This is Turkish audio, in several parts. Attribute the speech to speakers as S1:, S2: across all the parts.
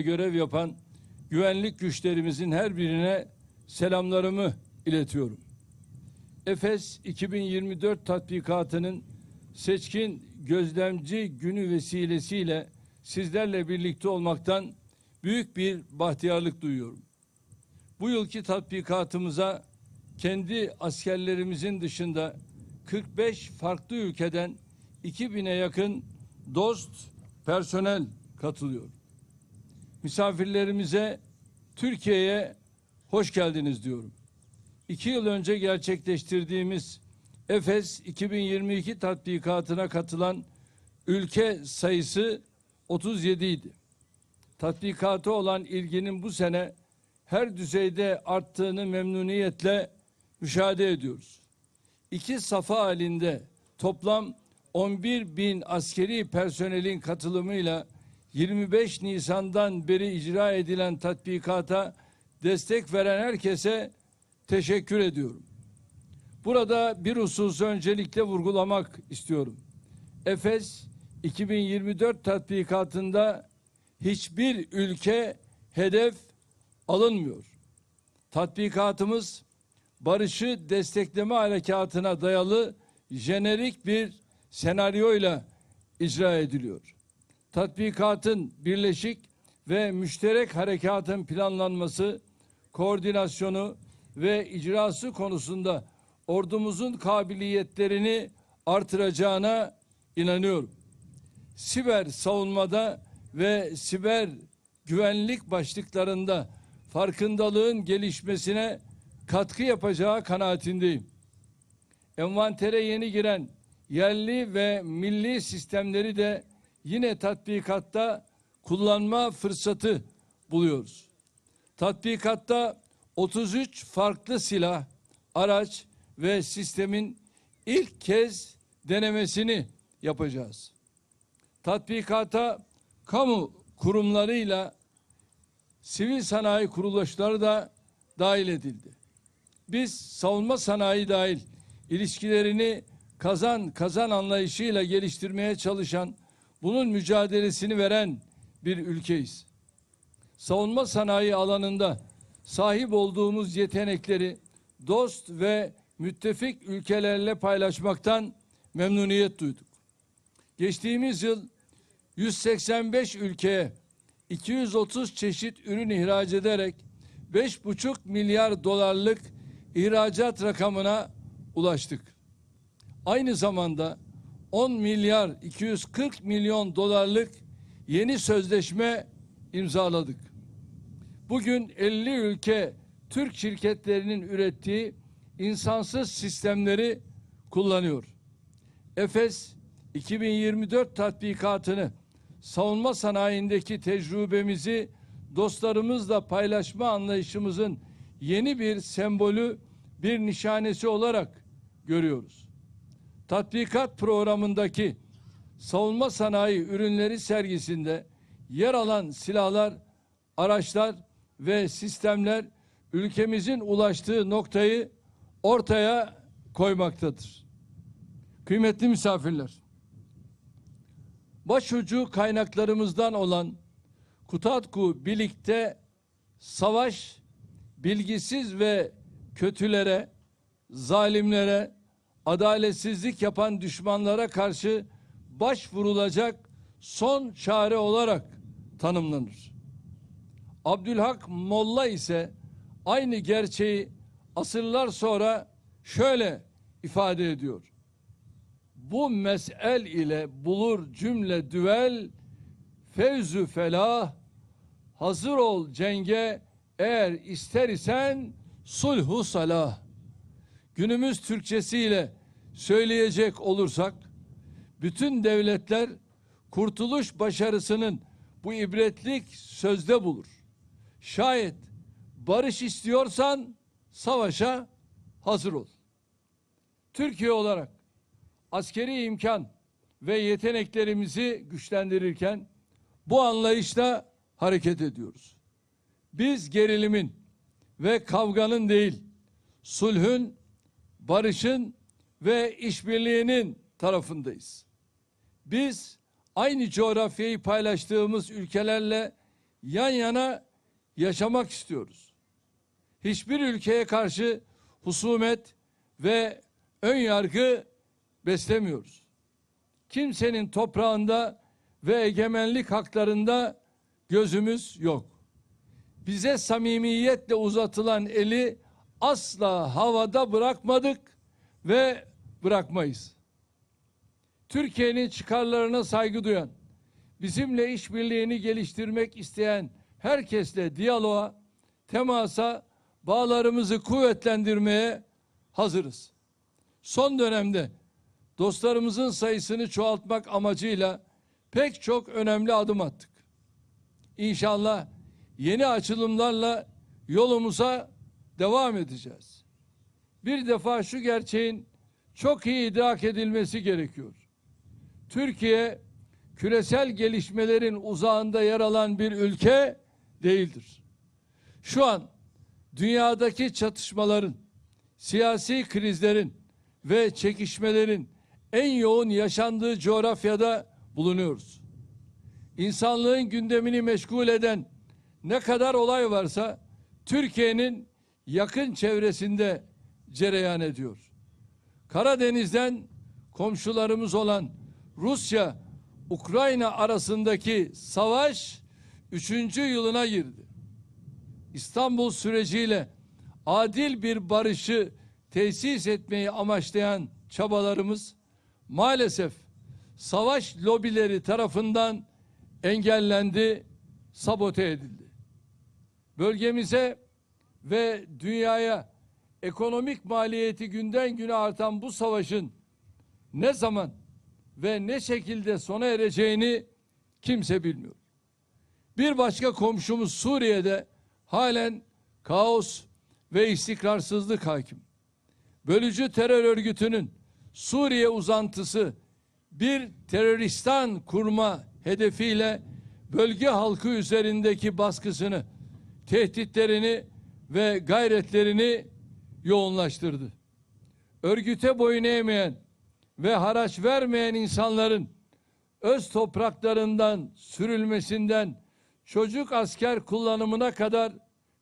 S1: görev yapan güvenlik güçlerimizin her birine selamlarımı iletiyorum. Efes 2024 tatbikatının seçkin gözlemci günü vesilesiyle sizlerle birlikte olmaktan büyük bir bahtiyarlık duyuyorum. Bu yılki tatbikatımıza kendi askerlerimizin dışında 45 farklı ülkeden 2000'e yakın dost personel katılıyor. Misafirlerimize Türkiye'ye hoş geldiniz diyorum. İki yıl önce gerçekleştirdiğimiz Efes 2022 tatbikatına katılan ülke sayısı 37 idi. Tatbikatı olan ilginin bu sene her düzeyde arttığını memnuniyetle müşahede ediyoruz. İki safa halinde toplam 11 bin askeri personelin katılımıyla 25 Nisan'dan beri icra edilen tatbikata destek veren herkese teşekkür ediyorum. Burada bir hususu öncelikle vurgulamak istiyorum. Efes 2024 tatbikatında hiçbir ülke hedef alınmıyor. Tatbikatımız barışı destekleme harekatına dayalı jenerik bir senaryoyla icra ediliyor. Tatbikatın birleşik ve müşterek harekatın planlanması, koordinasyonu ve icrası konusunda ordumuzun kabiliyetlerini artıracağına inanıyorum. Siber savunmada ve siber güvenlik başlıklarında farkındalığın gelişmesine katkı yapacağı kanaatindeyim. Envantere yeni giren yerli ve milli sistemleri de yine tatbikatta kullanma fırsatı buluyoruz. Tatbikatta 33 farklı silah, araç ve sistemin ilk kez denemesini yapacağız. Tatbikata kamu kurumlarıyla sivil sanayi kuruluşları da dahil edildi. Biz savunma sanayi dahil ilişkilerini kazan kazan anlayışıyla geliştirmeye çalışan, bunun mücadelesini veren bir ülkeyiz. Savunma sanayi alanında sahip olduğumuz yetenekleri dost ve müttefik ülkelerle paylaşmaktan memnuniyet duyduk. Geçtiğimiz yıl 185 ülkeye 230 çeşit ürün ihraç ederek 5,5 milyar dolarlık ihracat rakamına ulaştık. Aynı zamanda 10 milyar 240 milyon dolarlık yeni sözleşme imzaladık. Bugün 50 ülke Türk şirketlerinin ürettiği insansız sistemleri kullanıyor. Efes 2024 tatbikatını savunma sanayindeki tecrübemizi dostlarımızla paylaşma anlayışımızın yeni bir sembolü, bir nişanesi olarak görüyoruz. Tatbikat programındaki savunma sanayi ürünleri sergisinde yer alan silahlar, araçlar ve sistemler ülkemizin ulaştığı noktayı ortaya koymaktadır. Kıymetli misafirler, başucu kaynaklarımızdan olan Kutatku birlikte savaş bilgisiz ve kötülere, zalimlere, adaletsizlik yapan düşmanlara karşı başvurulacak son çare olarak tanımlanır. Abdülhak Molla ise aynı gerçeği asırlar sonra şöyle ifade ediyor. Bu mesel ile bulur cümle düvel fevzü felah hazır ol cenge eğer ister isen sulhu salah. Günümüz Türkçesiyle söyleyecek olursak bütün devletler kurtuluş başarısının bu ibretlik sözde bulur. Şayet barış istiyorsan savaşa hazır ol. Türkiye olarak askeri imkan ve yeteneklerimizi güçlendirirken bu anlayışla hareket ediyoruz. Biz gerilimin ve kavganın değil, sulhün, barışın ve işbirliğinin tarafındayız. Biz aynı coğrafyayı paylaştığımız ülkelerle yan yana yaşamak istiyoruz. Hiçbir ülkeye karşı husumet ve ön yargı beslemiyoruz. Kimsenin toprağında ve egemenlik haklarında gözümüz yok. Bize samimiyetle uzatılan eli asla havada bırakmadık ve bırakmayız. Türkiye'nin çıkarlarına saygı duyan, bizimle işbirliğini geliştirmek isteyen herkesle diyaloğa, temasa, bağlarımızı kuvvetlendirmeye hazırız. Son dönemde dostlarımızın sayısını çoğaltmak amacıyla pek çok önemli adım attık. İnşallah yeni açılımlarla yolumuza devam edeceğiz. Bir defa şu gerçeğin çok iyi idrak edilmesi gerekiyor. Türkiye küresel gelişmelerin uzağında yer alan bir ülke değildir. Şu an dünyadaki çatışmaların, siyasi krizlerin ve çekişmelerin en yoğun yaşandığı coğrafyada bulunuyoruz. İnsanlığın gündemini meşgul eden ne kadar olay varsa Türkiye'nin yakın çevresinde cereyan ediyor. Karadeniz'den komşularımız olan Rusya, Ukrayna arasındaki savaş üçüncü yılına girdi. İstanbul süreciyle adil bir barışı tesis etmeyi amaçlayan çabalarımız maalesef savaş lobileri tarafından engellendi, sabote edildi. Bölgemize ve dünyaya ekonomik maliyeti günden güne artan bu savaşın ne zaman ve ne şekilde sona ereceğini kimse bilmiyor. Bir başka komşumuz Suriye'de halen kaos ve istikrarsızlık hakim. Bölücü terör örgütünün Suriye uzantısı bir teröristan kurma hedefiyle bölge halkı üzerindeki baskısını, tehditlerini ve gayretlerini yoğunlaştırdı. Örgüte boyun eğmeyen ve haraç vermeyen insanların öz topraklarından sürülmesinden çocuk asker kullanımına kadar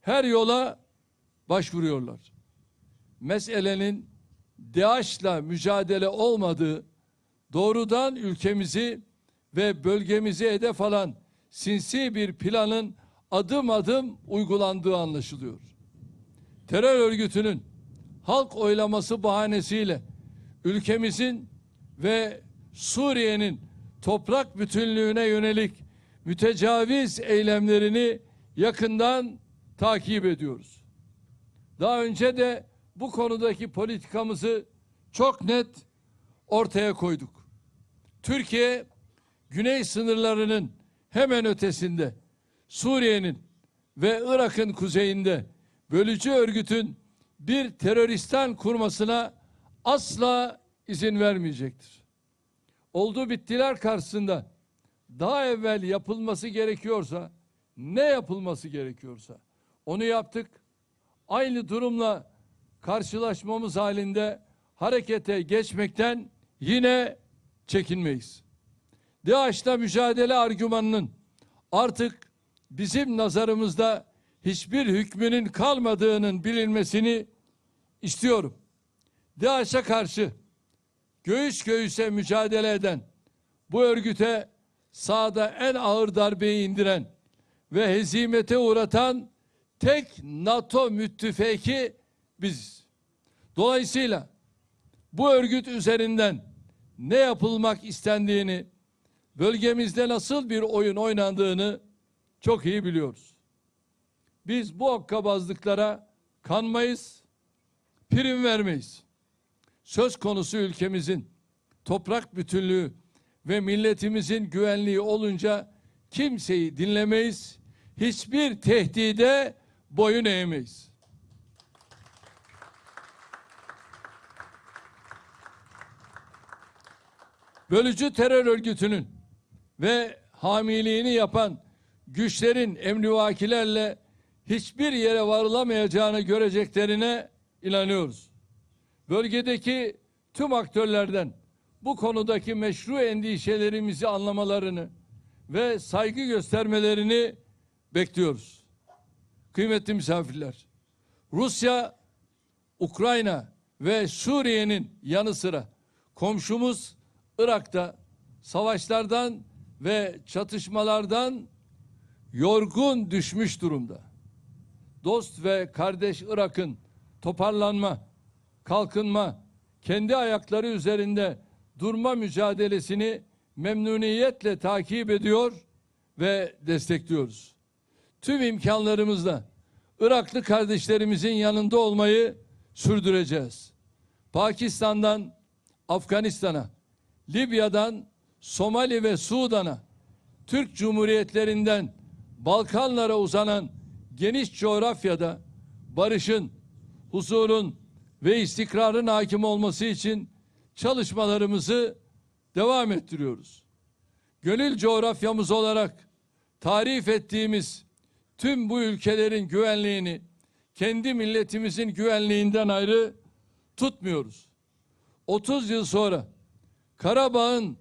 S1: her yola başvuruyorlar. Meselenin DAEŞ'la mücadele olmadığı doğrudan ülkemizi ve bölgemizi hedef alan sinsi bir planın adım adım uygulandığı anlaşılıyor. Terör örgütünün halk oylaması bahanesiyle ülkemizin ve Suriye'nin toprak bütünlüğüne yönelik mütecaviz eylemlerini yakından takip ediyoruz. Daha önce de bu konudaki politikamızı çok net ortaya koyduk. Türkiye güney sınırlarının hemen ötesinde Suriye'nin ve Irak'ın kuzeyinde bölücü örgütün bir teröristan kurmasına asla izin vermeyecektir. Oldu bittiler karşısında daha evvel yapılması gerekiyorsa ne yapılması gerekiyorsa onu yaptık. Aynı durumla karşılaşmamız halinde harekete geçmekten yine çekinmeyiz. DAEŞ'la mücadele argümanının artık bizim nazarımızda hiçbir hükmünün kalmadığının bilinmesini istiyorum. DAEŞ'e karşı göğüs göğüse mücadele eden bu örgüte sahada en ağır darbeyi indiren ve hezimete uğratan tek NATO müttefiki biziz. Dolayısıyla bu örgüt üzerinden ne yapılmak istendiğini, bölgemizde nasıl bir oyun oynandığını çok iyi biliyoruz. Biz bu hokkabazlıklara kanmayız, prim vermeyiz. Söz konusu ülkemizin toprak bütünlüğü ve milletimizin güvenliği olunca kimseyi dinlemeyiz, hiçbir tehdide boyun eğmeyiz. Bölücü terör örgütünün ve hamiliğini yapan güçlerin emrivakilerle hiçbir yere varılamayacağını göreceklerine inanıyoruz. Bölgedeki tüm aktörlerden bu konudaki meşru endişelerimizi anlamalarını ve saygı göstermelerini bekliyoruz. Kıymetli misafirler, Rusya, Ukrayna ve Suriye'nin yanı sıra komşumuz Irak'ta savaşlardan ve çatışmalardan yorgun düşmüş durumda. Dost ve kardeş Irak'ın toparlanma, kalkınma, kendi ayakları üzerinde durma mücadelesini memnuniyetle takip ediyor ve destekliyoruz. Tüm imkanlarımızla Iraklı kardeşlerimizin yanında olmayı sürdüreceğiz. Pakistan'dan Afganistan'a, Libya'dan Somali ve Sudan'a, Türk Cumhuriyetlerinden Balkanlara uzanan geniş coğrafyada barışın, huzurun ve istikrarın hakim olması için çalışmalarımızı devam ettiriyoruz. Gönül coğrafyamız olarak tarif ettiğimiz tüm bu ülkelerin güvenliğini kendi milletimizin güvenliğinden ayrı tutmuyoruz. 30 yıl sonra Karabağ'ın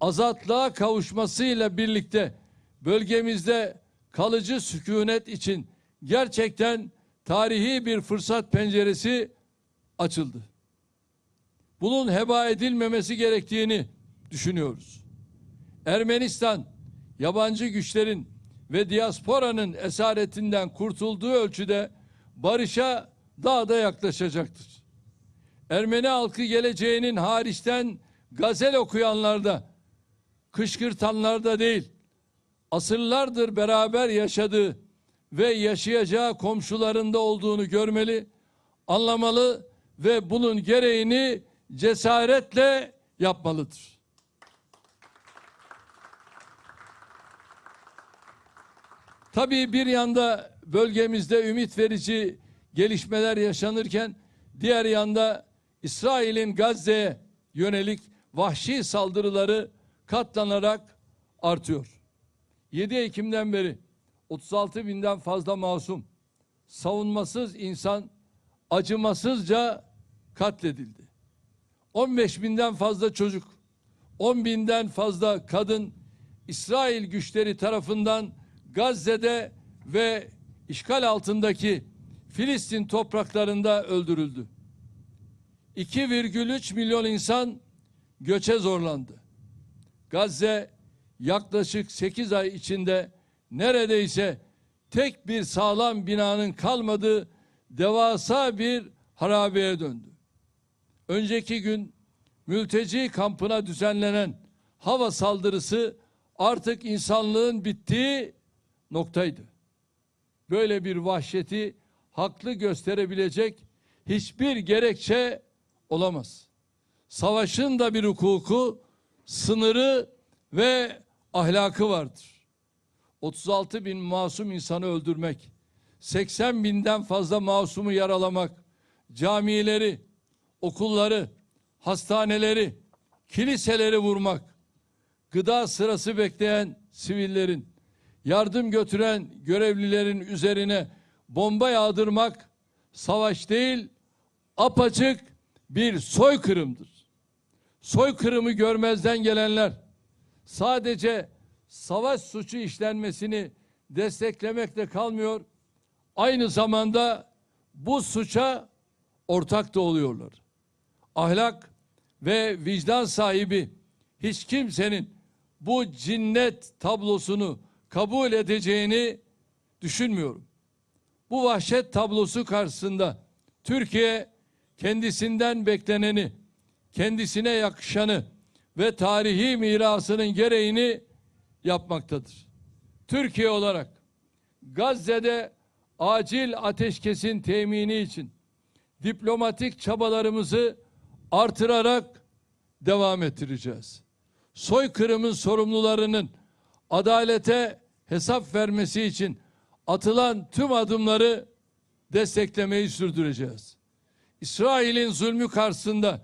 S1: azatlığa kavuşmasıyla birlikte bölgemizde kalıcı sükunet için gerçekten tarihi bir fırsat penceresi açıldı. Bunun heba edilmemesi gerektiğini düşünüyoruz. Ermenistan yabancı güçlerin ve diasporanın esaretinden kurtulduğu ölçüde barışa daha da yaklaşacaktır. Ermeni halkı geleceğinin hariçten gazel okuyanlarda, kışkırtanlarda değil, asırlardır beraber yaşadığı ve yaşayacağı komşularında olduğunu görmeli, anlamalı ve bunun gereğini cesaretle yapmalıdır. Tabii bir yanda bölgemizde ümit verici gelişmeler yaşanırken diğer yanda İsrail'in Gazze'ye yönelik vahşi saldırıları katlanarak artıyor. 7 Ekim'den beri 36 binden fazla masum, savunmasız insan acımasızca katledildi. 15 binden fazla çocuk, 10 binden fazla kadın İsrail güçleri tarafından Gazze'de ve işgal altındaki Filistin topraklarında öldürüldü. 2,3 milyon insan göçe zorlandı. Gazze yaklaşık 8 ay içinde neredeyse tek bir sağlam binanın kalmadığı devasa bir harabeye döndü. Önceki gün mülteci kampına düzenlenen hava saldırısı artık insanlığın bittiği noktaydı. Böyle bir vahşeti haklı gösterebilecek hiçbir gerekçe olamaz. Savaşın da bir hukuku, sınırı ve ahlakı vardır. 36 bin masum insanı öldürmek, 80 binden fazla masumu yaralamak, camileri, okulları, hastaneleri, kiliseleri vurmak, gıda sırası bekleyen sivillerin, yardım götüren görevlilerin üzerine bomba yağdırmak savaş değil, apaçık bir soykırımdır. Soykırımı görmezden gelenler sadece savaş suçu işlenmesini desteklemekle kalmıyor, aynı zamanda bu suça ortak da oluyorlar. Ahlak ve vicdan sahibi hiç kimsenin bu cinnet tablosunu kabul edeceğini düşünmüyorum. Bu vahşet tablosu karşısında Türkiye kendisinden bekleneni, kendisine yakışanı ve tarihi mirasının gereğini yapmaktadır. Türkiye olarak Gazze'de acil ateşkesin temini için diplomatik çabalarımızı artırarak devam ettireceğiz. Soykırımın sorumlularının adalete hesap vermesi için atılan tüm adımları desteklemeyi sürdüreceğiz. İsrail'in zulmü karşısında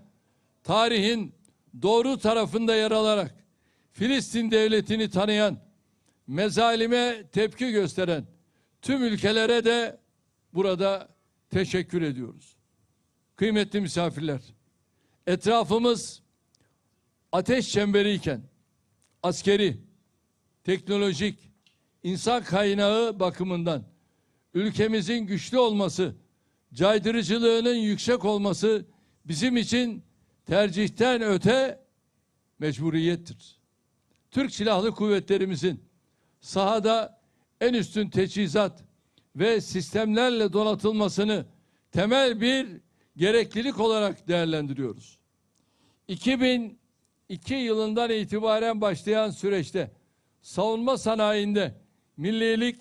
S1: tarihin doğru tarafında yer alarak Filistin devletini tanıyan, mezalime tepki gösteren tüm ülkelere de burada teşekkür ediyoruz. Kıymetli misafirler, etrafımız ateş çemberiyken askeri, teknolojik, insan kaynağı bakımından ülkemizin güçlü olması, caydırıcılığının yüksek olması bizim için tercihten öte mecburiyettir. Türk Silahlı Kuvvetlerimizin sahada en üstün teçhizat ve sistemlerle donatılmasını temel bir gereklilik olarak değerlendiriyoruz. 2002 yılından itibaren başlayan süreçte savunma sanayinde millilik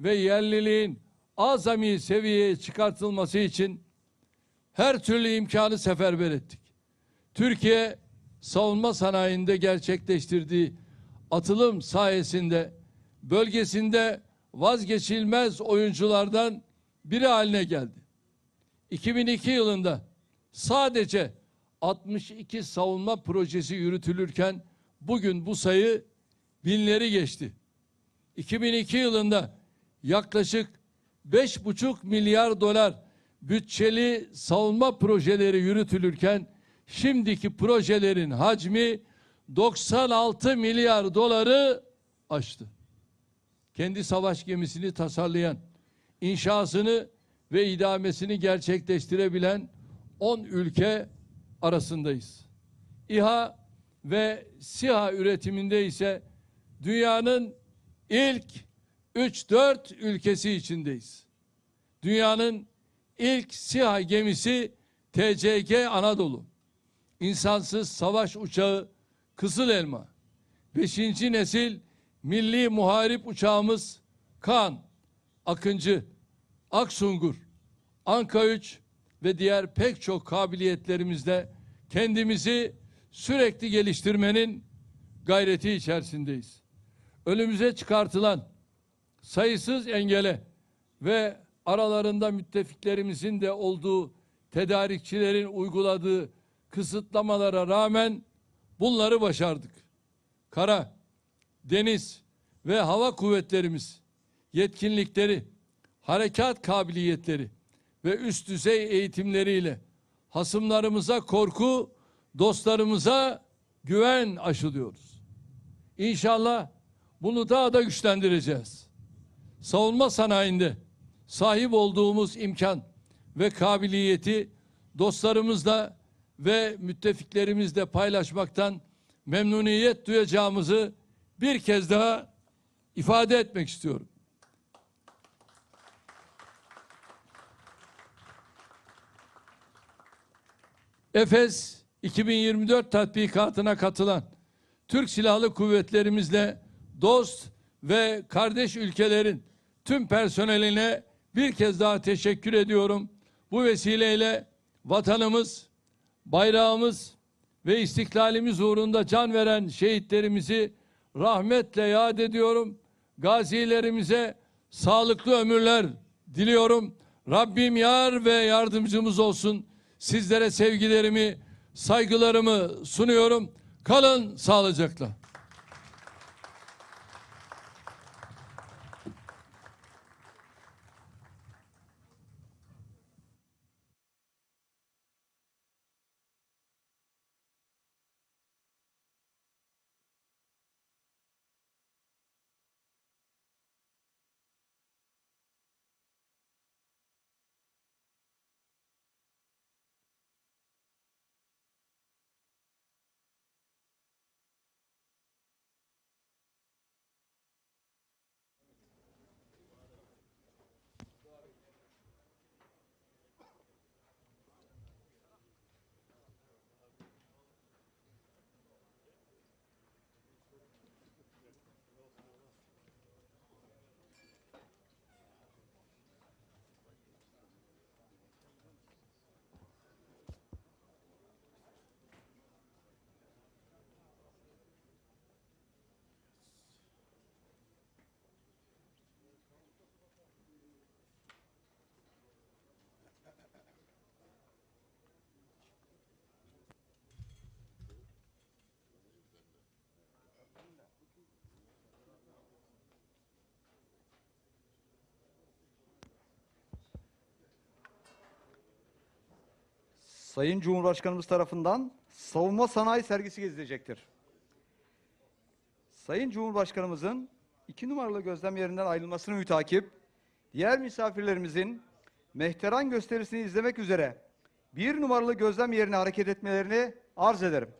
S1: ve yerliliğin azami seviyeye çıkartılması için her türlü imkanı seferber ettik. Türkiye savunma sanayinde gerçekleştirdiği atılım sayesinde bölgesinde vazgeçilmez oyunculardan biri haline geldi. 2002 yılında sadece 62 savunma projesi yürütülürken bugün bu sayı binleri geçti. 2002 yılında yaklaşık 5,5 milyar dolar bütçeli savunma projeleri yürütülürken şimdiki projelerin hacmi 96 milyar doları aştı. Kendi savaş gemisini tasarlayan, inşasını ve idamesini gerçekleştirebilen 10 ülke arasındayız. İHA ve SİHA üretiminde ise dünyanın ilk 3-4 ülkesi içindeyiz. Dünyanın ilk SİHA gemisi TCG Anadolu. İnsansız savaş uçağı Kızıl Elma. Beşinci nesil milli muharip uçağımız Kan, Akıncı, Aksungur, Anka 3 ve diğer pek çok kabiliyetlerimizle kendimizi sürekli geliştirmenin gayreti içerisindeyiz. Önümüze çıkartılan sayısız engele ve aralarında müttefiklerimizin de olduğu tedarikçilerin uyguladığı kısıtlamalara rağmen bunları başardık. Kara, deniz ve hava kuvvetlerimiz yetkinlikleri, harekat kabiliyetleri ve üst düzey eğitimleriyle hasımlarımıza korku, dostlarımıza güven aşılıyoruz. İnşallah bunu daha da güçlendireceğiz. Savunma sanayinde sahip olduğumuz imkan ve kabiliyeti dostlarımızla ve müttefiklerimizle paylaşmaktan memnuniyet duyacağımızı bir kez daha ifade etmek istiyorum. Efes 2024 tatbikatına katılan Türk Silahlı Kuvvetlerimizle dost ve kardeş ülkelerin tüm personeline bir kez daha teşekkür ediyorum. Bu vesileyle vatanımız, bayrağımız ve istiklalimiz uğrunda can veren şehitlerimizi rahmetle yad ediyorum. Gazilerimize sağlıklı ömürler diliyorum. Rabbim yar ve yardımcımız olsun. Sizlere sevgilerimi, saygılarımı sunuyorum. Kalın sağlıcakla.
S2: Sayın Cumhurbaşkanımız tarafından savunma sanayi sergisi gezilecektir. Sayın Cumhurbaşkanımızın 2 numaralı gözlem yerinden ayrılmasını mütakip diğer misafirlerimizin mehteran gösterisini izlemek üzere 1 numaralı gözlem yerine hareket etmelerini arz ederim.